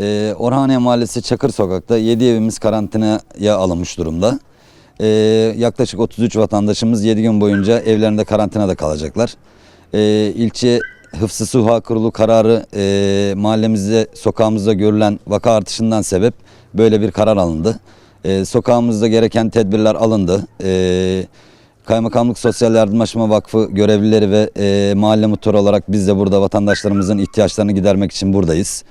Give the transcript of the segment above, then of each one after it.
Ee, Orhaniye Mahallesi Çakır Sokak'ta 7 evimiz karantinaya alınmış durumda. Ee, yaklaşık 33 vatandaşımız 7 gün boyunca evlerinde karantinada kalacaklar. Ee, ilçe Hıfzı Suha Kurulu kararı e, mahallemizde, sokağımızda görülen vaka artışından sebep böyle bir karar alındı. Ee, sokağımızda gereken tedbirler alındı. Ee, Kaymakamlık Sosyal Yardımlaşma Vakfı görevlileri ve e, mahalle muhtarı olarak biz de burada vatandaşlarımızın ihtiyaçlarını gidermek için buradayız.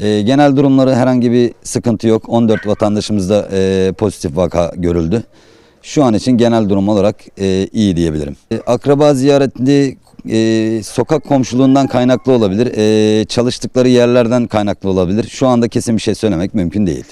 E, genel durumları herhangi bir sıkıntı yok. 14 vatandaşımızda e, pozitif vaka görüldü. Şu an için genel durum olarak e, iyi diyebilirim. E, akraba ziyaretinde e, sokak komşuluğundan kaynaklı olabilir. E, çalıştıkları yerlerden kaynaklı olabilir. Şu anda kesin bir şey söylemek mümkün değil.